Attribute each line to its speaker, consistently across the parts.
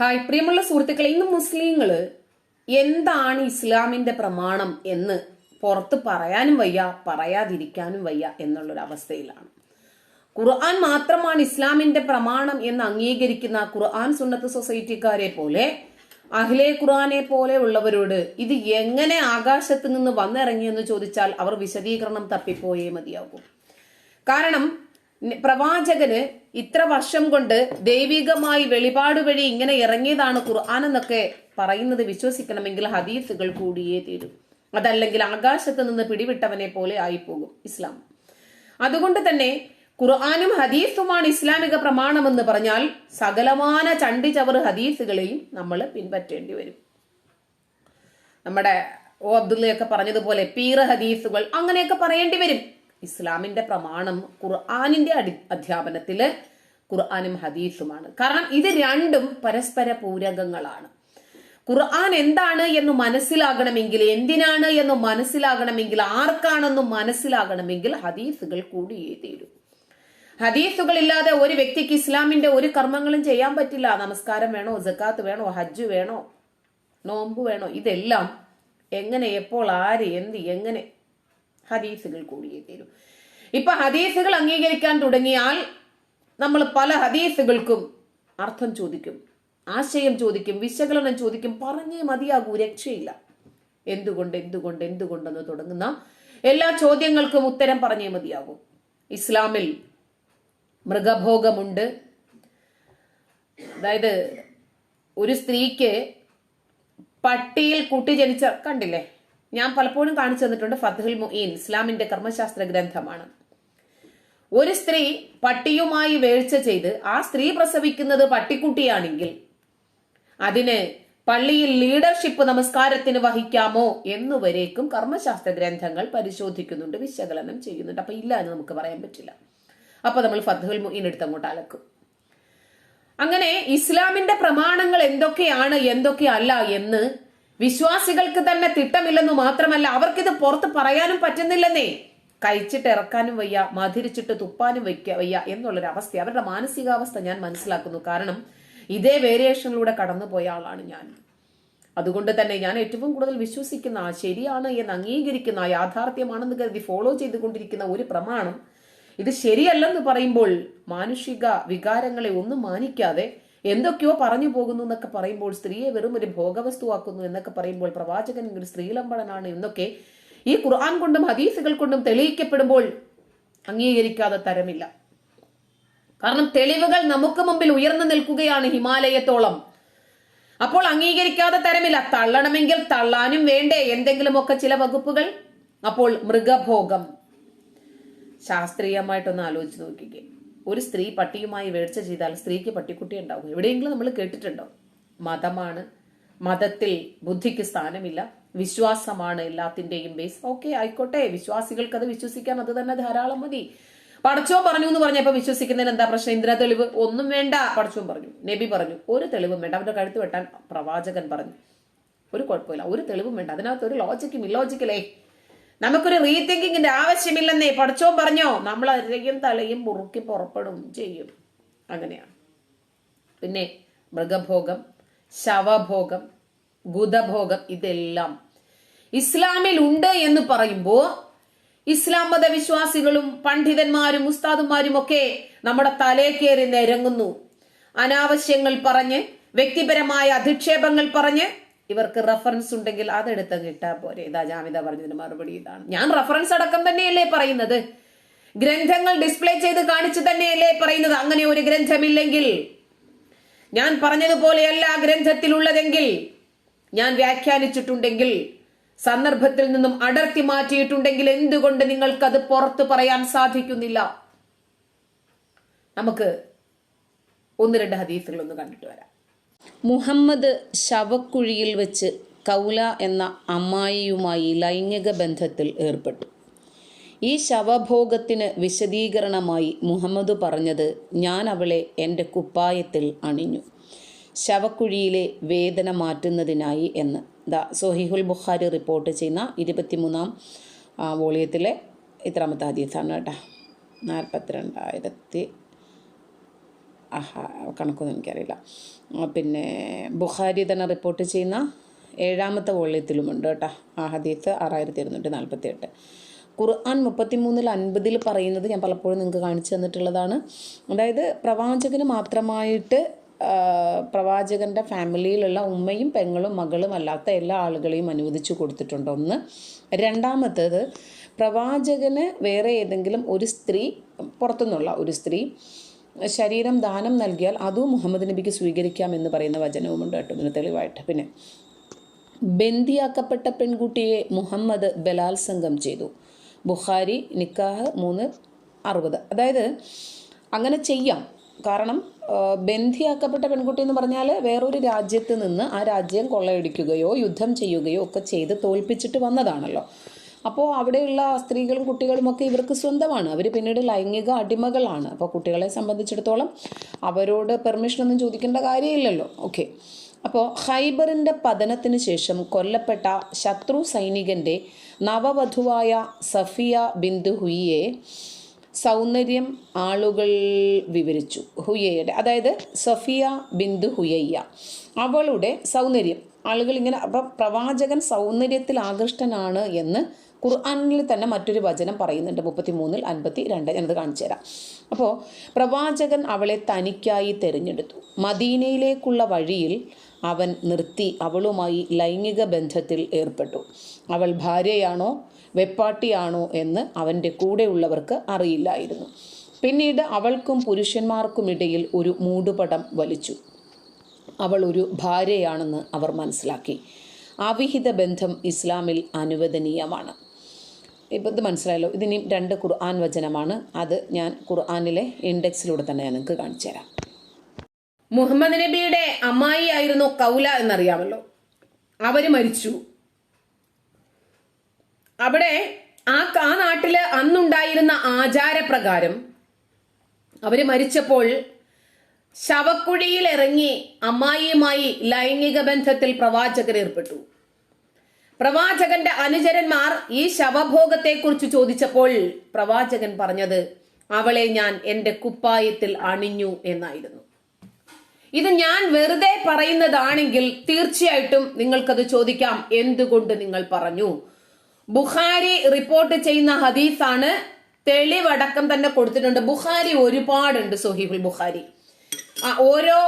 Speaker 1: Hi പ്രിയമുള്ള സുഹൃത്തുക്കളെ ഇന്ന് മുസ്ലിങ്ങൾ എന്താണ് ഇസ്ലാമിന്റെ പ്രമാണം എന്ന് പുറത്ത് പറയാനും വയ്യ പറയാതിരിക്കാനും വയ്യ എന്നുള്ളൊരവസ്ഥയിലാണ് ഖുർആൻ മാത്രമാണ് ഇസ്ലാമിന്റെ പ്രമാണം എന്ന് അംഗീകരിക്കുന്ന ഖുർആൻ സുന്നത്ത് സൊസൈറ്റിക്കാരെ പോലെ അഹ്ലെ ഖുർആനെ പോലെ ഉള്ളവരോട് ഇത് എങ്ങനെ ആകാശത്ത് നിന്ന് വന്നിറങ്ങിയെന്ന് ചോദിച്ചാൽ അവർ വിശദീകരണം തപ്പിപ്പോയേ മതിയാകും. കാരണം പ്രവാചകന് ഇത്ര വർഷം കൊണ്ട് ദൈവികമായി വെളിപാട് വഴി ഇങ്ങനെ ഇറങ്ങിയതാണ് ഖുർആൻ എന്നൊക്കെ പറയുന്നത് വിശ്വസിക്കണമെങ്കിൽ ഹദീസുകൾ കൂടിയേ തീരും. അതല്ലെങ്കിൽ ആകാശത്ത് നിന്ന് പിടിവിട്ടവനെ പോലെ ആയിപ്പോകും ഇസ്ലാം. അതുകൊണ്ട് തന്നെ ഖുർആാനും ഹദീസുമാണ് ഇസ്ലാമിക പ്രമാണമെന്ന് പറഞ്ഞാൽ സകലമാന ചണ്ടി ചവർ ഹദീസുകളെയും നമ്മൾ പിൻപറ്റേണ്ടി വരും. നമ്മുടെ ഓ അബ്ദുള്ളയൊക്കെ പറഞ്ഞതുപോലെ പീറ ഹദീസുകൾ അങ്ങനെയൊക്കെ പറയേണ്ടി വരും. ഇസ്ലാമിന്റെ പ്രമാണം ഖുർആാനിന്റെ അടി അധ്യാപനത്തിൽ ഖുർആാനും ഹദീസുമാണ്. കാരണം ഇത് രണ്ടും പരസ്പര പൂരകങ്ങളാണ്. ഖുർആൻ എന്താണ് എന്ന് മനസ്സിലാകണമെങ്കിൽ എന്തിനാണ് എന്ന് മനസ്സിലാകണമെങ്കിൽ ആർക്കാണെന്ന് മനസ്സിലാകണമെങ്കിൽ ഹദീസുകൾ കൂടിയേ തീരും. ഹദീസുകളില്ലാതെ ഒരു വ്യക്തിക്ക് ഇസ്ലാമിന്റെ ഒരു കർമ്മങ്ങളും ചെയ്യാൻ പറ്റില്ല. നമസ്കാരം വേണോ ജക്കാത്ത് വേണോ ഹജ്ജ് വേണോ നോമ്പ് വേണോ ഇതെല്ലാം എങ്ങനെ എപ്പോൾ ആര് എന്ത് എങ്ങനെ ഹദീസുകൾ കൂടിയേ തീരും. ഇപ്പൊ ഹദീസുകൾ അംഗീകരിക്കാൻ തുടങ്ങിയാൽ നമ്മൾ പല ഹദീസുകൾക്കും അർത്ഥം ചോദിക്കും ആശയം ചോദിക്കും വിശകലനം ചോദിക്കും പറഞ്ഞേ മതിയാകൂ രക്ഷയില്ല. എന്തുകൊണ്ട് എന്തുകൊണ്ട് എന്തുകൊണ്ടെന്ന് തുടങ്ങുന്ന എല്ലാ ചോദ്യങ്ങൾക്കും ഉത്തരം പറഞ്ഞേ മതിയാകും. ഇസ്ലാമിൽ മൃഗഭോഗമുണ്ട്. അതായത് ഒരു സ്ത്രീക്ക് പട്ടിയിൽ കുട്ടി ജനിച്ച കണ്ടില്ലേ? ഞാൻ പലപ്പോഴും കാണിച്ചു തന്നിട്ടുണ്ട് ഫത്തുൽ മുഈൻ ഇസ്ലാമിന്റെ കർമ്മശാസ്ത്ര ഗ്രന്ഥമാണ്. ഒരു സ്ത്രീ പട്ടിയുമായി വേഴ്ച ചെയ്ത് ആ സ്ത്രീ പ്രസവിക്കുന്നത് പട്ടിക്കുട്ടിയാണെങ്കിൽ അതിന് പള്ളിയിൽ ലീഡർഷിപ്പ് നമസ്കാരത്തിന് വഹിക്കാമോ എന്നുവരേക്കും കർമ്മശാസ്ത്ര ഗ്രന്ഥങ്ങൾ പരിശോധിക്കുന്നുണ്ട് വിശകലനം ചെയ്യുന്നുണ്ട്. അപ്പൊ ഇല്ല എന്ന് നമുക്ക് പറയാൻ പറ്റില്ല. അപ്പൊ നമ്മൾ ഫത്തുൽ മുഈൻ എടുത്ത് അങ്ങോട്ട് അലക്കും. അങ്ങനെ ഇസ്ലാമിന്റെ പ്രമാണങ്ങൾ എന്തൊക്കെയാണ് എന്തൊക്കെയല്ല എന്ന് വിശ്വാസികൾക്ക് തന്നെ തിട്ടമില്ലെന്ന് മാത്രമല്ല അവർക്കിത് പുറത്ത് പറയാനും പറ്റുന്നില്ലെന്നേ. കഴിച്ചിട്ട് ഇറക്കാനും വയ്യ മധുരിച്ചിട്ട് തുപ്പാനും വയ്ക്ക വയ്യ എന്നുള്ളൊരു അവസ്ഥ അവരുടെ മാനസികാവസ്ഥ ഞാൻ മനസ്സിലാക്കുന്നു. കാരണം ഇതേ വേരിയേഷനിലൂടെ കടന്നുപോയ ആളാണ് ഞാൻ. അതുകൊണ്ട് തന്നെ ഞാൻ ഏറ്റവും കൂടുതൽ വിശ്വസിക്കുന്ന ആ ശരിയാണ് എന്ന് അംഗീകരിക്കുന്ന യാഥാർത്ഥ്യമാണെന്ന് കരുതി ഫോളോ ചെയ്തുകൊണ്ടിരിക്കുന്ന ഒരു പ്രമാണം. ഇത് ശരിയല്ലെന്ന് പറയുമ്പോൾ മാനുഷിക വികാരങ്ങളെ ഒന്നും മാനിക്കാതെ എന്തൊക്കെയോ പറഞ്ഞു പോകുന്നു എന്നൊക്കെ പറയുമ്പോൾ സ്ത്രീയെ വെറും ഒരു ഭോഗവസ്തുവാക്കുന്നു എന്നൊക്കെ പറയുമ്പോൾ പ്രവാചകൻ ഒരു സ്ത്രീലമ്പടനാണ് എന്നൊക്കെ ഈ ഖുർആൻ കൊണ്ടും ഹദീസുകൾ കൊണ്ടും തെളിയിക്കപ്പെടുമ്പോൾ അംഗീകരിക്കാതെ തരമില്ല. കാരണം തെളിവുകൾ നമുക്ക് മുമ്പിൽ ഉയർന്നു നിൽക്കുകയാണ് ഹിമാലയത്തോളം. അപ്പോൾ അംഗീകരിക്കാതെ തരമില്ല. തള്ളണമെങ്കിൽ തള്ളാനും വേണ്ടേ? എന്തെങ്കിലുമൊക്കെ ചില വകുപ്പുകൾ? അപ്പോൾ മൃഗഭോഗം. ശാസ്ത്രീയമായിട്ടൊന്ന് ആലോചിച്ച് നോക്കിക്കേ. ഒരു സ്ത്രീ പട്ടിയുമായി വേഴ്ച ചെയ്താൽ സ്ത്രീക്ക് പട്ടിക്കുട്ടി ഉണ്ടാവും എവിടെയെങ്കിലും നമ്മൾ കേട്ടിട്ടുണ്ടോ? മതമാണ് മതത്തിൽ ബുദ്ധിക്ക് സ്ഥാനമില്ല വിശ്വാസമാണ് എല്ലാത്തിന്റെയും ബേസ് ഓക്കെ ആയിക്കോട്ടെ. വിശ്വാസികൾക്ക് അത് വിശ്വസിക്കാൻ അത് തന്നെ ധാരാളം മതി. പടച്ചോ പറഞ്ഞു എന്ന് പറഞ്ഞപ്പോ വിശ്വസിക്കുന്നതിന് എന്താ പ്രശ്നം? ഇന്ദ്ര തെളിവ് ഒന്നും വേണ്ട പടച്ചോൻ പറഞ്ഞു. നബി പറഞ്ഞു ഒരു തെളിവും വേണ്ട. അവന്റെ കഴുത്ത് വെട്ടാൻ പ്രവാചകൻ പറഞ്ഞു ഒരു കുഴപ്പമില്ല ഒരു തെളിവും വേണ്ട. അതിനകത്ത് ഒരു ലോജിക്കും ഇല്ലോജിക്കലേ നമുക്കൊരു റീതിങ്കിങ്ങിന്റെ ആവശ്യമില്ലെന്നേ പഠിച്ചോ പറഞ്ഞോ? നമ്മൾ അരയും തലയും മുറുക്കി പുറപ്പെടും ചെയ്യും. അങ്ങനെയാണ്. പിന്നെ മൃഗഭോഗം ശവഭോഗം ഗുദഭോഗം ഇതെല്ലാം ഇസ്ലാമിൽ ഉണ്ട് എന്ന് പറയുമ്പോൾ ഇസ്ലാം മതവിശ്വാസികളും പണ്ഡിതന്മാരും ഉസ്താദുമാരും ഒക്കെ നമ്മുടെ തലേ കയറി നിരങ്ങുന്നു. അനാവശ്യങ്ങൾ പറഞ്ഞ് വ്യക്തിപരമായ അധിക്ഷേപങ്ങൾ പറഞ്ഞ് ഇവർക്ക് റഫറൻസ് ഉണ്ടെങ്കിൽ അതെടുത്ത് കിട്ടാ പോരെ. ഇതാ ജാമിത പറഞ്ഞതിന് മറുപടി ഇതാണ്. ഞാൻ റഫറൻസ് അടക്കം തന്നെയല്ലേ പറയുന്നത്? ഗ്രന്ഥങ്ങൾ ഡിസ്പ്ലേ ചെയ്ത് കാണിച്ചു തന്നെയല്ലേ പറയുന്നത്? അങ്ങനെ ഒരു ഗ്രന്ഥമില്ലെങ്കിൽ ഞാൻ പറഞ്ഞതുപോലെയല്ല ഗ്രന്ഥത്തിലുള്ളതെങ്കിൽ ഞാൻ വ്യാഖ്യാനിച്ചിട്ടുണ്ടെങ്കിൽ സന്ദർഭത്തിൽ നിന്നും അടർത്തി മാറ്റിയിട്ടുണ്ടെങ്കിൽ എന്തുകൊണ്ട് നിങ്ങൾക്കത് പുറത്തു പറയാൻ സാധിക്കുന്നില്ല? നമുക്ക് ഒന്ന് രണ്ട് ഹദീസുകൾ ഒന്ന് കണ്ടിട്ട് വരാം. മുഹമ്മദ് ശവക്കുഴിയിൽ വെച്ച് കൗല എന്ന അമ്മായിയുമായി ലൈംഗിക ബന്ധത്തിൽ ഏർപ്പെട്ടു. ഈ ശവഭോഗത്തിന് വിശദീകരണമായി മുഹമ്മദ് പറഞ്ഞത് ഞാൻ അവളെ എന്റെ കുപ്പായത്തിൽ അണിഞ്ഞു. ശവക്കുഴിയിലെ വേദന മാറ്റുന്നതിനായി എന്ന്. ദ സൊഹിഹുൽ ബുഖാരി റിപ്പോർട്ട് ചെയ്യുന്ന ഇരുപത്തിമൂന്നാം വോളിയത്തിലെ ഇത്രാമത്തെ ഹദീസാണ് കേട്ടോ. നാൽപ്പത്തിരണ്ടായിരത്തി കണക്കൊന്നും എനിക്കറിയില്ല. പിന്നെ ബുഖാരി തന്നെ റിപ്പോർട്ട് ചെയ്യുന്ന ഏഴാമത്തെ വോള്യത്തിലുമുണ്ട് കേട്ടോ. ആ ഹദീത്ത് ആറായിരത്തി ഇരുന്നൂറ്റി നാൽപ്പത്തി എട്ട് ഖുർആൻ മുപ്പത്തിമൂന്നിൽ അൻപതിൽ പറയുന്നത് ഞാൻ പലപ്പോഴും നിങ്ങൾക്ക് കാണിച്ചു തന്നിട്ടുള്ളതാണ്. അതായത് പ്രവാചകന് മാത്രമായിട്ട് പ്രവാചകന്റെ ഫാമിലിയിലുള്ള ഉമ്മയും പെങ്ങളും മകളും അല്ലാത്ത എല്ലാ ആളുകളെയും അനുവദിച്ചു കൊടുത്തിട്ടുണ്ട്. ഒന്ന്. രണ്ടാമത്തേത് പ്രവാചകന് വേറെ ഏതെങ്കിലും ഒരു സ്ത്രീ പുറത്തുനിന്നുള്ള ഒരു സ്ത്രീ ശരീരം ദാനം നൽകിയാൽ അതും മുഹമ്മദ് നബിക്ക് സ്വീകരിക്കാം എന്ന് പറയുന്ന വചനവുമുണ്ട് കേട്ടോ ഇതിന് തെളിവായിട്ട്. പിന്നെ ബന്ദിയാക്കപ്പെട്ട പെൺകുട്ടിയെ മുഹമ്മദ് ബലാത്സംഗം ചെയ്തു. ബുഖാരി നിക്കാഹ് മൂന്ന് അറുപത്. അതായത് അങ്ങനെ ചെയ്യാം. കാരണം ബന്ധിയാക്കപ്പെട്ട പെൺകുട്ടി എന്ന് പറഞ്ഞാൽ വേറൊരു രാജ്യത്ത് നിന്ന് ആ രാജ്യം കൊള്ളയടിക്കുകയോ യുദ്ധം ചെയ്യുകയോ ഒക്കെ ചെയ്ത് തോൽപ്പിച്ചിട്ട് വന്നതാണല്ലോ. അപ്പോൾ അവിടെയുള്ള സ്ത്രീകളും കുട്ടികളും ഒക്കെ ഇവർക്ക് സ്വന്തമാണ്. അവർ പിന്നീട് ലൈംഗിക അടിമകളാണ്. അപ്പോൾ കുട്ടികളെ സംബന്ധിച്ചിടത്തോളം അവരോട് പെർമിഷൻ ഒന്നും ചോദിക്കേണ്ട കാര്യമില്ലല്ലോ. ഓക്കെ അപ്പോൾ ഹൈബറിന്റെ പതനത്തിന് ശേഷം കൊല്ലപ്പെട്ട ശത്രു സൈനികന്റെ നവവധുവായ സഫിയ ബിന്ദു ഹുയിയെ സൗന്ദര്യം ആളുകൾ വിവരിച്ചു. ഹുയയുടെ അതായത് സഫിയ ബിന്ദു ഹുയയ്യ. അവളുടെ സൗന്ദര്യം ആളുകൾ ഇങ്ങനെ അപ്പം പ്രവാചകൻ സൗന്ദര്യത്തിൽ ആകൃഷ്ടനാണ് എന്ന് ഖുർആനിൽ തന്നെ മറ്റൊരു വചനം പറയുന്നുണ്ട് മുപ്പത്തി മൂന്നിൽ അൻപത്തി രണ്ട് ഞാനത് കാണിച്ചു തരാം. അപ്പോൾ പ്രവാചകൻ അവളെ തനിക്കായി തിരഞ്ഞെടുത്തു. മദീനയിലേക്കുള്ള വഴിയിൽ അവൻ നിർത്തി അവളുമായി ലൈംഗിക ബന്ധത്തിൽ ഏർപ്പെട്ടു. അവൾ ഭാര്യയാണോ വെപ്പാട്ടിയാണോ എന്ന് അവന്റെ കൂടെയുള്ളവർക്ക് അറിയില്ലായിരുന്നു. പിന്നീട് അവൾക്കും പുരുഷന്മാർക്കുമിടയിൽ ഒരു മൂടുപടം വലിച്ചു. അവൾ ഒരു ഭാര്യയാണെന്ന് അവർ മനസ്സിലാക്കി. അവിഹിത ബന്ധം ഇസ്ലാമിൽ അനുവദനീയമാണ്. ഇപ്പം ഇത് മനസ്സിലായല്ലോ. ഇതിനി രണ്ട് ഖുർആൻ വചനമാണ്. അത് ഞാൻ ഖുർആാനിലെ ഇൻഡെക്സിലൂടെ തന്നെ ഞാൻ നിങ്ങൾക്ക് കാണിച്ചു തരാം. മുഹമ്മദ് നബിയുടെ അമ്മായി ആയിരുന്നു കൗല എന്നറിയാമല്ലോ. അവർ മരിച്ചു. അവിടെ ആ ആ നാട്ടിൽ അന്നുണ്ടായിരുന്ന ആചാരപ്രകാരം അവർ മരിച്ചപ്പോൾ ശവക്കുഴിയിൽ ഇറങ്ങി അമ്മായിയുമായി ലൈംഗിക ബന്ധത്തിൽ പ്രവാചകർ ഏർപ്പെട്ടു. പ്രവാചകന്റെ അനുചരന്മാർ ഈ ശവഭോഗത്തെക്കുറിച്ച് ചോദിച്ചപ്പോൾ പ്രവാചകൻ പറഞ്ഞത് അവളെ ഞാൻ എന്റെ കുപ്പായത്തിൽ അണിഞ്ഞു എന്നായിരുന്നു. ഇത് ഞാൻ വെറുതെ പറയുന്നതാണെങ്കിൽ തീർച്ചയായിട്ടും നിങ്ങൾക്കത് ചോദിക്കാം. എന്തുകൊണ്ട് നിങ്ങൾ പറഞ്ഞു? ബുഖാരി റിപ്പോർട്ട് ചെയ്യുന്ന ഹദീസാണ് തെളിവടക്കം തന്നെ കൊടുത്തിട്ടുണ്ട്. ബുഖാരി ഒരുപാടുണ്ട് സൊഹീബുൽ ബുഖാരി. ഓരോ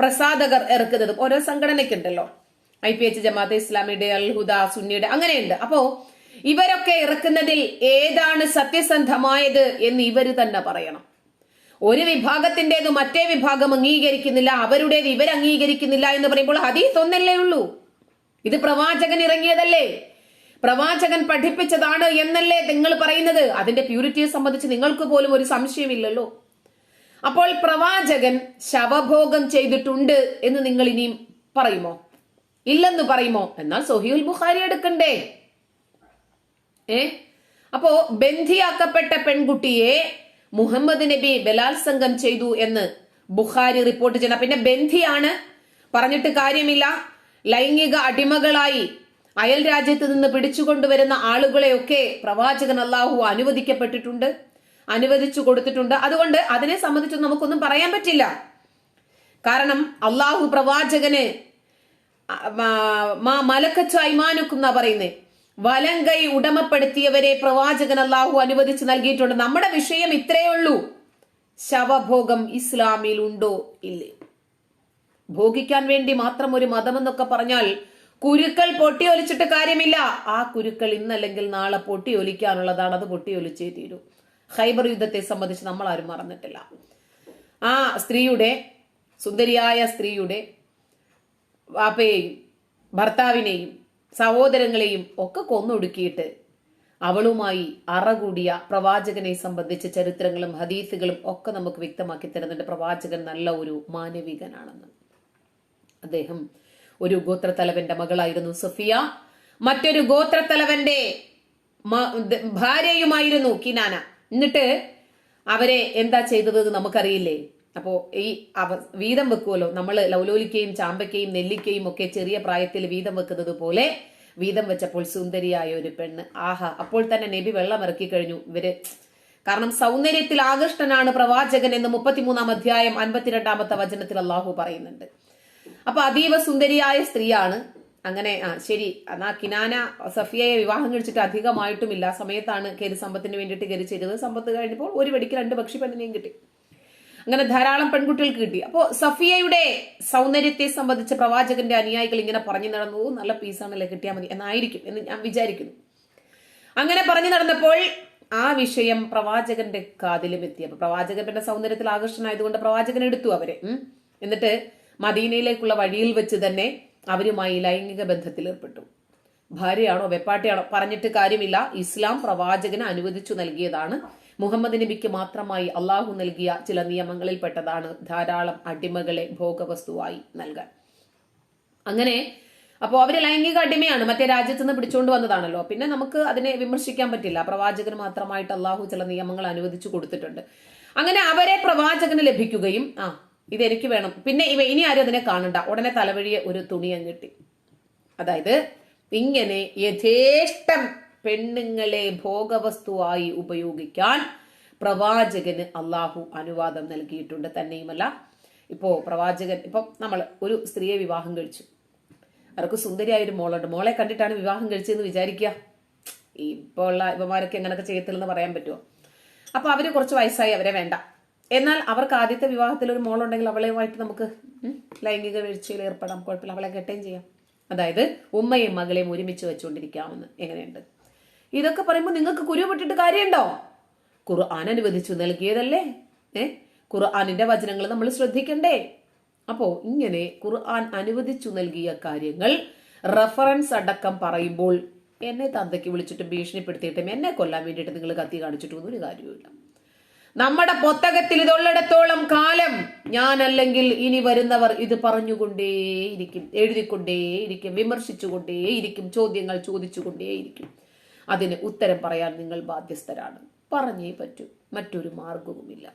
Speaker 1: പ്രസാധകർ ഇറക്കുന്നതും ഓരോ സംഘടനയ്ക്കുണ്ടല്ലോ. ഐ പി എച്ച് ജമാഅത്തെ ഇസ്ലാമിയുടെ അൽഹുദ സുന്നിയുടെ അങ്ങനെയുണ്ട്. അപ്പോ ഇവരൊക്കെ ഇറക്കുന്നതിൽ ഏതാണ് സത്യസന്ധമായത് എന്ന് ഇവർ തന്നെ പറയണം. ഒരു വിഭാഗത്തിന്റേത് മറ്റേ വിഭാഗം അംഗീകരിക്കുന്നില്ല അവരുടേത് ഇവർ അംഗീകരിക്കുന്നില്ല എന്ന് പറയുമ്പോൾ ഹദീസ് ഒന്നല്ലേ ഉള്ളൂ. ഇത് പ്രവാചകൻ ഇറങ്ങിയതല്ലേ? പ്രവാചകൻ പഠിപ്പിച്ചതാണ് എന്നല്ലേ നിങ്ങൾ പറയുന്നത്? അതിന്റെ പ്യൂരിറ്റിയെ സംബന്ധിച്ച് നിങ്ങൾക്ക് പോലും ഒരു സംശയമില്ലല്ലോ. അപ്പോൾ പ്രവാചകൻ ശവഭോഗം ചെയ്തിട്ടുണ്ട് എന്ന് നിങ്ങൾ ഇനിയും പറയുമോ? ഇല്ലെന്ന് പറയുമോ? എന്നാൽ സൊഹീൽ ബുഖാരി എടുക്കണ്ടേ. ഏ? അപ്പോ ബന്ധിയാക്കപ്പെട്ട പെൺകുട്ടിയെ മുഹമ്മദ് നബി ബലാത്സംഗം ചെയ്തു എന്ന് ബുഖാരി റിപ്പോർട്ട് ചെയ്യുന്ന പിന്നെ ബന്ധിയാണ്. പറഞ്ഞിട്ട് കാര്യമില്ല. ലൈംഗിക അടിമകളായി അയൽ രാജ്യത്ത് നിന്ന് പിടിച്ചുകൊണ്ടുവരുന്ന ആളുകളെയൊക്കെ പ്രവാചകൻ അള്ളാഹു അനുവദിക്കപ്പെട്ടിട്ടുണ്ട്. അനുവദിച്ചു കൊടുത്തിട്ടുണ്ട്. അതുകൊണ്ട് അതിനെ സംബന്ധിച്ച് നമുക്കൊന്നും പറയാൻ പറ്റില്ല. കാരണം അള്ളാഹു പ്രവാചകന് മാ മലക്കച്ചു അയ്മാനുക്കും എന്നാ പറയുന്നേ. വലങ്കൈ ഉടമപ്പെടുത്തിയവരെ പ്രവാചകൻ അള്ളാഹു അനുവദിച്ച് നൽകിയിട്ടുണ്ട്. നമ്മുടെ വിഷയം ഇത്രയേ ഉള്ളൂ. ശവഭോഗം ഇസ്ലാമിൽ ഉണ്ടോ? ഇല്ലേ. ഭോഗിക്കാൻ വേണ്ടി മാത്രം ഒരു മതമെന്നൊക്കെ പറഞ്ഞാൽ കുരുക്കൾ പൊട്ടിയൊലിച്ചിട്ട് കാര്യമില്ല. ആ കുരുക്കൾ ഇന്നല്ലെങ്കിൽ നാളെ പൊട്ടിയൊലിക്കാനുള്ളതാണ്. അത് പൊട്ടിയൊലിച്ചേ തീരൂ. ഹൈബർ യുദ്ധത്തെ സംബന്ധിച്ച് നമ്മൾ ആരും മറന്നിട്ടില്ല. ആ സ്ത്രീയുടെ സുന്ദരിയായ സ്ത്രീയുടെ വാപ്പയെയും ഭർത്താവിനെയും സഹോദരങ്ങളെയും ഒക്കെ കൊന്നൊടുക്കിയിട്ട് അവളുമായി അറകൂടിയ പ്രവാചകനെ സംബന്ധിച്ച ചരിത്രങ്ങളും ഹദീസുകളും ഒക്കെ നമുക്ക് വ്യക്തമാക്കി തരുന്നുണ്ട്. പ്രവാചകൻ നല്ല ഒരു മാനവികനാണെന്ന്. അദ്ദേഹം ഒരു ഗോത്രത്തലവന്റെ മകളായിരുന്നു സഫിയ. മറ്റൊരു ഗോത്രത്തലവന്റെ ഭാര്യയുമായിരുന്നു കിനാന. എന്നിട്ട് അവരെ എന്താ ചെയ്തത് നമുക്കറിയില്ലേ? അപ്പോ ഈ അവ വീതം വെക്കുമല്ലോ നമ്മൾ ലൗലോലിക്കയും ചാമ്പയ്ക്കയും നെല്ലിക്കയും ഒക്കെ ചെറിയ പ്രായത്തിൽ വീതം വെക്കുന്നത് പോലെ വീതം വെച്ചപ്പോൾ സുന്ദരിയായ ഒരു പെണ്ണ്. ആഹാ അപ്പോൾ തന്നെ നബി വെള്ളം ഇറക്കി കഴിഞ്ഞു. ഇവർ കാരണം സൗന്ദര്യത്തിൽ ആകൃഷ്ടനാണ് പ്രവാചകൻ എന്ന് മുപ്പത്തിമൂന്നാം അധ്യായം അൻപത്തിരണ്ടാമത്തെ വചനത്തിൽ അള്ളാഹു പറയുന്നുണ്ട്. അപ്പൊ അതീവ സുന്ദരിയായ സ്ത്രീയാണ്. അങ്ങനെ ആ ശരി. എന്നാ കിനാന സഫിയയെ വിവാഹം കഴിച്ചിട്ട് അധികമായിട്ടുമില്ല. സമയത്താണ് കരി സമ്പത്തിന് വേണ്ടിയിട്ട് കരിച്ചിരുന്നത് സമ്പത്ത് കഴിഞ്ഞപ്പോൾ ഒരു വെടിക്ക് രണ്ട് പക്ഷി പെണ്ണിനെയും കിട്ടി. അങ്ങനെ ധാരാളം പെൺകുട്ടികൾക്ക് കിട്ടി. അപ്പോൾ സഫിയയുടെ സൗന്ദര്യത്തെ സംബന്ധിച്ച പ്രവാചകന്റെ അനുയായികൾ ഇങ്ങനെ പറഞ്ഞു നടന്നു "ഓ, നല്ല പീസാണല്ലേ കിട്ടിയാൽ മതി എന്നായിരിക്കും എന്ന് ഞാൻ വിചാരിക്കുന്നു. അങ്ങനെ പറഞ്ഞു നടന്നപ്പോൾ ആ വിഷയം പ്രവാചകന്റെ കാതിലും എത്തി. അപ്പൊ പ്രവാചകൻ പിന്നെ സൗന്ദര്യത്തിൽ ആകർഷണമായതുകൊണ്ട് പ്രവാചകൻ എടുത്തു അവരെ. എന്നിട്ട് മദീനയിലേക്കുള്ള വഴിയിൽ വെച്ച് തന്നെ അവരുമായി ലൈംഗിക ബന്ധത്തിൽ ഏർപ്പെട്ടു. ഭാര്യയാണോ വെപ്പാട്ടിയാണോ പറഞ്ഞിട്ട് കാര്യമില്ല. ഇസ്ലാം പ്രവാചകന് അനുവദിച്ചു നൽകിയതാണ് മുഹമ്മദ് നബിക്ക് മാത്രമായി അള്ളാഹു നൽകിയ ചില നിയമങ്ങളിൽപ്പെട്ടതാണ് ധാരാളം അടിമകളെ ഭോഗവസ്തുവായി നൽകാൻ. അങ്ങനെ അപ്പോൾ അവർ ലൈംഗിക അടിമയാണ്. മറ്റേ രാജ്യത്ത് നിന്ന് പിടിച്ചുകൊണ്ട് വന്നതാണല്ലോ. പിന്നെ നമുക്ക് അതിനെ വിമർശിക്കാൻ പറ്റില്ല. പ്രവാചകന് മാത്രമായിട്ട് അള്ളാഹു ചില നിയമങ്ങൾ അനുവദിച്ചു കൊടുത്തിട്ടുണ്ട്. അങ്ങനെ അവരെ പ്രവാചകന് ലഭിക്കുകയും ആ ഇതെനിക്ക് വേണം. പിന്നെ ഇവ ഇനി ആരും അതിനെ കാണണ്ട. ഉടനെ തലവഴിയെ ഒരു തുണി അങ്ങിട്ടി അതായത് ഇങ്ങനെ യഥേഷ്ടം പെണ്ണുങ്ങളെ ഭോഗവസ്തുവായി ഉപയോഗിക്കാൻ പ്രവാചകന് അള്ളാഹു അനുവാദം നൽകിയിട്ടുണ്ട് തന്നെയുമല്ല. ഇപ്പോ പ്രവാചകൻ ഇപ്പൊ നമ്മൾ ഒരു സ്ത്രീയെ വിവാഹം കഴിച്ചു. അവർക്ക് സുന്ദരിയായ ഒരു മോളുണ്ട്. മോളെ കണ്ടിട്ടാണ് വിവാഹം കഴിച്ചതെന്ന് വിചാരിക്കുക. ഇപ്പോൾ ഉള്ള ഇവമാരൊക്കെ എങ്ങനെയൊക്കെ ചെയ്യത്തില്ലെന്ന് പറയാൻ പറ്റുമോ? അപ്പൊ അവർ കുറച്ച് വയസ്സായി അവരെ വേണ്ട. എന്നാൽ അവർക്ക് ആദ്യത്തെ വിവാഹത്തിൽ ഒരു മോളുണ്ടെങ്കിൽ അവളെയുമായിട്ട് നമുക്ക് ലൈംഗിക വീഴ്ചയിൽ ഏർപ്പെടാം. കുഴപ്പമില്ല. അവളെ കെട്ടുകയും ചെയ്യാം. അതായത് ഉമ്മയും മകളെയും ഒരുമിച്ച് വെച്ചുകൊണ്ടിരിക്കാമെന്ന്. എങ്ങനെയുണ്ട്? ഇതൊക്കെ പറയുമ്പോൾ നിങ്ങൾക്ക് കുരുപെട്ടിട്ട് കാര്യമുണ്ടോ? ഖുർആൻ അനുവദിച്ചു നൽകിയതല്ലേ? ഏ? ഖുർആാനിന്റെ വചനങ്ങൾ നമ്മൾ ശ്രദ്ധിക്കണ്ടേ? അപ്പോ ഇങ്ങനെ ഖുർആൻ അനുവദിച്ചു നൽകിയ കാര്യങ്ങൾ റെഫറൻസ് അടക്കം പറയുമ്പോൾ എന്നെ തന്തയ്ക്ക് വിളിച്ചിട്ട് ഭീഷണിപ്പെടുത്തിയിട്ടും എന്നെ കൊല്ലാൻ വേണ്ടിയിട്ട് നിങ്ങൾ കത്തി കാണിച്ചിട്ടൊന്നും ഒരു കാര്യവുമില്ല. നമ്മുടെ പൊത്തകത്തിൽ ഇതുള്ളിടത്തോളം കാലം ഞാനല്ലെങ്കിൽ ഇനി വരുന്നവർ ഇത് പറഞ്ഞുകൊണ്ടേയിരിക്കും എഴുതിക്കൊണ്ടേയിരിക്കും വിമർശിച്ചുകൊണ്ടേയിരിക്കും ചോദ്യങ്ങൾ ചോദിച്ചുകൊണ്ടേയിരിക്കും. അതിന് ഉത്തരം പറയാൻ നിങ്ങൾ ബാധ്യസ്ഥരാണ്. പറഞ്ഞേ പറ്റൂ. മറ്റൊരു മാർഗവുമില്ല.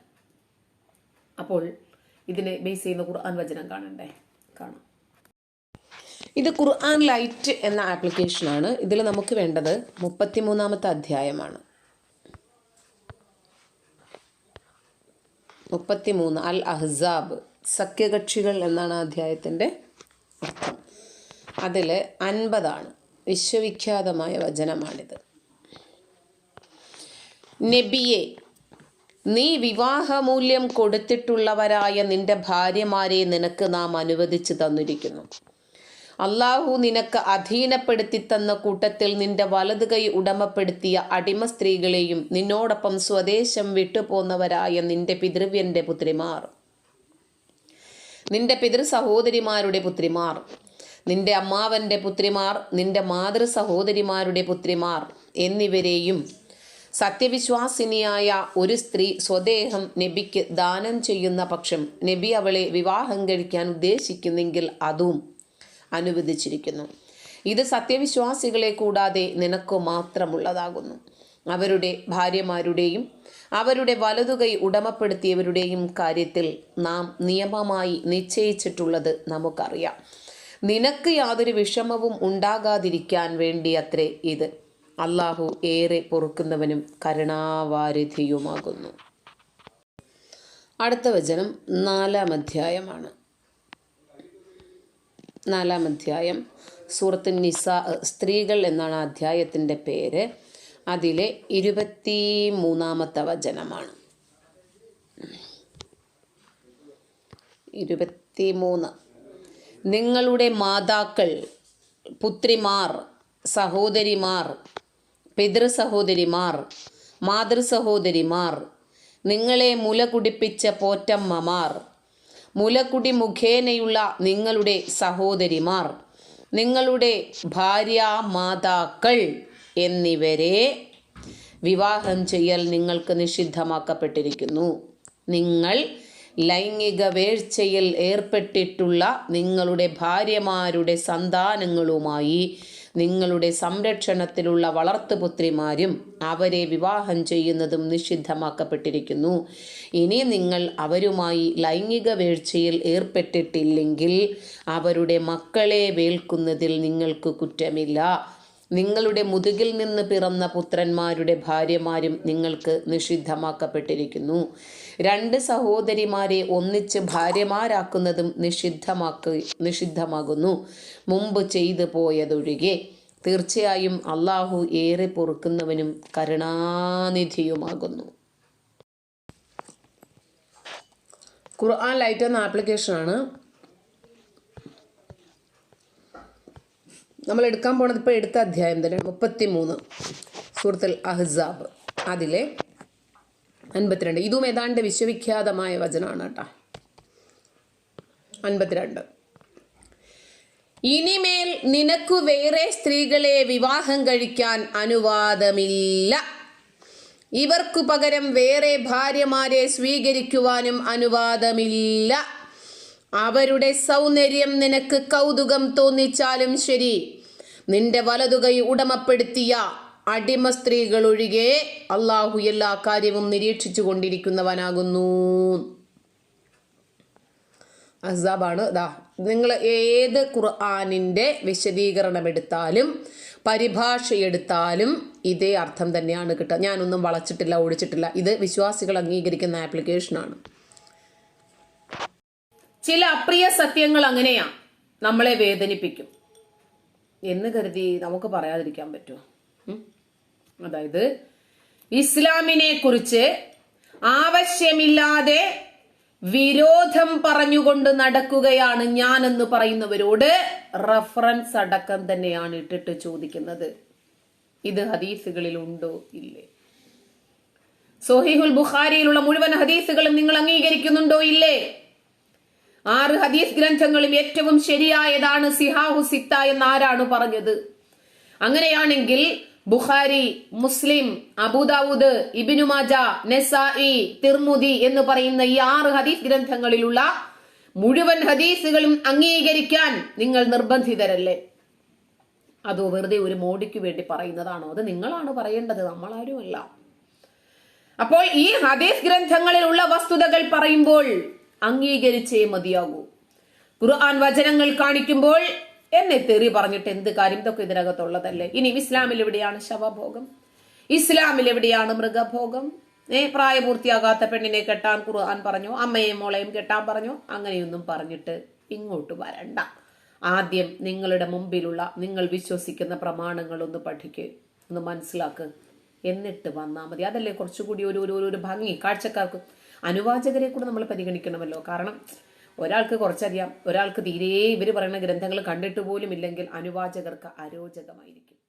Speaker 1: അപ്പോൾ ഇതിനെ ബേസ് ചെയ്യുന്ന ഖുർആൻ വചനം കാണണ്ടേ? കാണാം. ഇത് ഖുർആൻ ലൈറ്റ് എന്ന ആപ്ലിക്കേഷനാണ് ഇതിൽ നമുക്ക് വേണ്ടത് മുപ്പത്തിമൂന്നാമത്തെ അധ്യായമാണ്. മുപ്പത്തിമൂന്ന് അൽ അഹ്സാബ് സഖ്യകക്ഷികൾ എന്നാണ് അധ്യായത്തിന്റെ അർത്ഥം. അതിൽ അൻപതാണ്. വിശ്വവിഖ്യാതമായ വചനമാണിത്. നെബിയെ നീ വിവാഹമൂല്യം കൊടുത്തിട്ടുള്ളവരായ നിന്റെ ഭാര്യമാരെ നിനക്ക് നാം അനുവദിച്ചു തന്നിരിക്കുന്നു. അള്ളാഹു നിനക്ക് അധീനപ്പെടുത്തി തന്ന കൂട്ടത്തിൽ നിന്റെ വലതു കൈ ഉടമപ്പെടുത്തിയ അടിമ സ്ത്രീകളെയും നിന്നോടൊപ്പം സ്വദേശം വിട്ടുപോന്നവരായ നിന്റെ പിതൃവ്യന്റെ പുത്രിമാർ. നിന്റെ പിതൃ സഹോദരിമാരുടെ പുത്രിമാർ. നിന്റെ അമ്മാവന്റെ പുത്രിമാർ നിന്റെ മാതൃ സഹോദരിമാരുടെ പുത്രിമാർ എന്നിവരെയും സത്യവിശ്വാസിനിയായ ഒരു സ്ത്രീ സ്വദേഹം നബിക്ക് ദാനം ചെയ്യുന്ന പക്ഷം നബി അവളെ വിവാഹം കഴിക്കാൻ ഉദ്ദേശിക്കുന്നെങ്കിൽ അതും അനുവദിച്ചിരിക്കുന്നു. ഇത് സത്യവിശ്വാസികളെ കൂടാതെ നിനക്കു മാത്രമുള്ളതാകുന്നു. അവരുടെ ഭാര്യമാരുടെയും അവരുടെ വലതുകൈ ഉടമപ്പെടുത്തിയവരുടെയും കാര്യത്തിൽ നാം നിയമമായി നിശ്ചയിച്ചിട്ടുള്ളത് നമുക്കറിയാം. നിനക്ക് യാതൊരു വിഷമവും ഉണ്ടാകാതിരിക്കാൻ വേണ്ടിയത്രേ ഇത്. അള്ളാഹു ഏറെ പൊറുക്കുന്നവനും കരുണാവാരിധിയുമാകുന്നു. അടുത്ത വചനം നാലാം അധ്യായമാണ്. നാലാം അധ്യായം സൂറത്ത് നിസ സ്ത്രീകൾ എന്നാണ് അധ്യായത്തിന്റെ പേര്. അതിലെ ഇരുപത്തി മൂന്നാമത്തെ വചനമാണ്. ഇരുപത്തി മൂന്ന് നിങ്ങളുടെ മാതാക്കൾ പുത്രിമാർ സഹോദരിമാർ പിതൃ സഹോദരിമാർ മാതൃ സഹോദരിമാർ നിങ്ങളെ മുല കുടിപ്പിച്ച പോറ്റമ്മമാർ മുലകുടി മുഖേനയുള്ള നിങ്ങളുടെ സഹോദരിമാർ നിങ്ങളുടെ ഭാര്യ മാതാക്കൾ എന്നിവരെ വിവാഹം ചെയ്യൽ നിങ്ങൾക്ക് നിഷിദ്ധമാക്കപ്പെട്ടിരിക്കുന്നു. നിങ്ങൾ ലൈംഗിക വേഴ്ചയിൽ ഏർപ്പെട്ടിട്ടുള്ള നിങ്ങളുടെ ഭാര്യമാരുടെ സന്താനങ്ങളുമായി നിങ്ങളുടെ സംരക്ഷണത്തിലുള്ള വളർത്തുപുത്രിമാരും അവരെ വിവാഹം ചെയ്യുന്നതും നിഷിദ്ധമാക്കപ്പെട്ടിരിക്കുന്നു. ഇനി നിങ്ങൾ അവരുമായി ലൈംഗിക വീഴ്ചയിൽ ഏർപ്പെട്ടിട്ടില്ലെങ്കിൽ അവരുടെ മക്കളെ വേൽക്കുന്നതിൽ നിങ്ങൾക്ക് കുറ്റമില്ല. നിങ്ങളുടെ മുതുകിൽ നിന്ന് പിറന്ന പുത്രന്മാരുടെ ഭാര്യമാരും നിങ്ങൾക്ക് നിഷിദ്ധമാക്കപ്പെട്ടിരിക്കുന്നു. രണ്ട് സഹോദരിമാരെ ഒന്നിച്ച് ഭാര്യമാരാക്കുന്നതും നിഷിദ്ധമാക്ക നിഷിദ്ധമാകുന്നു. മുമ്പ് ചെയ്തു പോയതൊഴികെ തീർച്ചയായും അള്ളാഹു ഏറെ പൊറുക്കുന്നവനും കരുണാനിധിയുമാകുന്നു. ഖുർആൻ ലൈറ്റ് എന്ന ആപ്ലിക്കേഷനാണ് നമ്മൾ എടുക്കാൻ പോണത് ഇപ്പോൾ എടുത്ത അധ്യായം തന്നെ മുപ്പത്തി മൂന്ന് സൂറത്തുൽ അഹ്സാബ്. അതിലെ അൻപത്തിരണ്ട്. ഇതും ഏതാണ്ട് വിശ്വവിഖ്യാതമായ വചനമാണ് കേട്ടോ. അൻപത്തിരണ്ട്. ഇനിമേൽ നിനക്കു വേറെ സ്ത്രീകളെ വിവാഹം കഴിക്കാൻ അനുവാദമില്ല. ഇവർക്കു പകരം വേറെ ഭാര്യമാരെ സ്വീകരിക്കുവാനും അനുവാദമില്ല. അവരുടെ സൗന്ദര്യം നിനക്ക് കൗതുകം തോന്നിച്ചാലും ശരി. നിന്റെ വലതുകൈ ഉടമപ്പെടുത്തിയ അടിമ സ്ത്രീകൾ ഒഴികെ അള്ളാഹു എല്ലാ കാര്യവും നിരീക്ഷിച്ചു കൊണ്ടിരിക്കുന്നവനാകുന്നു അഹ്സാബാണ് ദാ നിങ്ങൾ ഏത് ഖുർആാനിന്റെ വിശദീകരണം എടുത്താലും പരിഭാഷയെടുത്താലും ഇതേ അർത്ഥം തന്നെയാണ് കിട്ടുക. ഞാനൊന്നും വളച്ചിട്ടില്ല ഓടിച്ചിട്ടില്ല. ഇത് വിശ്വാസികൾ അംഗീകരിക്കുന്ന ആപ്ലിക്കേഷനാണ്. ചില അപ്രിയ സത്യങ്ങൾ അങ്ങനെയാ നമ്മളെ വേദനിപ്പിക്കും. എന്ന് കരുതി നമുക്ക് പറയാതിരിക്കാൻ പറ്റുമോ? അതായത് ഇസ്ലാമിനെ കുറിച്ച് ആവശ്യമില്ലാതെ വിരോധം പറഞ്ഞുകൊണ്ട് നടക്കുകയാണ് ഞാൻ എന്ന് പറയുന്നവരോട് റഫറൻസ് അടക്കം തന്നെയാണ് ഇട്ടിട്ട് ചോദിക്കുന്നത്. ഇത് ഹദീസുകളിൽ ഉണ്ടോ? ഇല്ലേ. സോഹിഹുൽ ബുഖാരിയിലുള്ള മുഴുവൻ ഹദീസുകളും നിങ്ങൾ അംഗീകരിക്കുന്നുണ്ടോ? ഇല്ലേ. ആറ് ഹദീസ് ഗ്രന്ഥങ്ങളും ഏറ്റവും ശരിയായതാണ് സിഹാഹു സിത്ത എന്ന് ആരാണ് പറഞ്ഞത്. അങ്ങനെയാണെങ്കിൽ ബുഖാരി മുസ്ലിം അബുദാവൂദ് ഇബിനുമാജ നെസായി തിർമുദി എന്ന് പറയുന്ന ഈ ആറ് ഹദീസ് ഗ്രന്ഥങ്ങളിലുള്ള മുഴുവൻ ഹദീസുകളും അംഗീകരിക്കാൻ നിങ്ങൾ നിർബന്ധിതരല്ലേ? അതോ വെറുതെ ഒരു മോഡിക്ക് വേണ്ടി പറയുന്നതാണോ? അത് നിങ്ങളാണ് പറയേണ്ടത് നമ്മളാരുമല്ല. അപ്പോൾ ഈ ഹദീസ് ഗ്രന്ഥങ്ങളിലുള്ള വസ്തുതകൾ പറയുമ്പോൾ അംഗീകരിച്ചേ മതിയാകൂ. ഖുർആൻ വചനങ്ങൾ കാണിക്കുമ്പോൾ എന്നെ തെറി പറഞ്ഞിട്ട് എന്ത് കാര്യം? ഇതൊക്കെ ഇതിനകത്തുള്ളതല്ലേ? ഇനി ഇസ്ലാമിൽ എവിടെയാണ് ശവഭോഗം? ഇസ്ലാമിൽ എവിടെയാണ് മൃഗഭോഗം? ഏ പ്രായപൂർത്തിയാകാത്ത പെണ്ണിനെ കെട്ടാൻ ഖുർആൻ പറഞ്ഞു അമ്മയെയും മോളെയും കെട്ടാൻ പറഞ്ഞു അങ്ങനെയൊന്നും പറഞ്ഞിട്ട് ഇങ്ങോട്ട് വരണ്ട. ആദ്യം നിങ്ങളുടെ മുമ്പിലുള്ള നിങ്ങൾ വിശ്വസിക്കുന്ന പ്രമാണങ്ങൾ ഒന്ന് പഠിക്കുക ഒന്ന് മനസ്സിലാക്കുക എന്നിട്ട് വന്നാൽ മതി. അതല്ലേ കുറച്ചുകൂടി ഒരു ഒരു ഒരു ഭംഗി. കാഴ്ചക്കാർക്ക് അനുവാചകരെ കൂടെ നമ്മൾ പരിഗണിക്കണമല്ലോ. കാരണം ഒരാൾക്ക് കുറച്ചറിയാം ഒരാൾക്ക് തീരെ ഇവർ പറയുന്ന ഗ്രന്ഥങ്ങൾ കണ്ടിട്ട് പോലും ഇല്ലെങ്കിൽ അനുവാചകർക്ക് അരോചകമായിരിക്കും.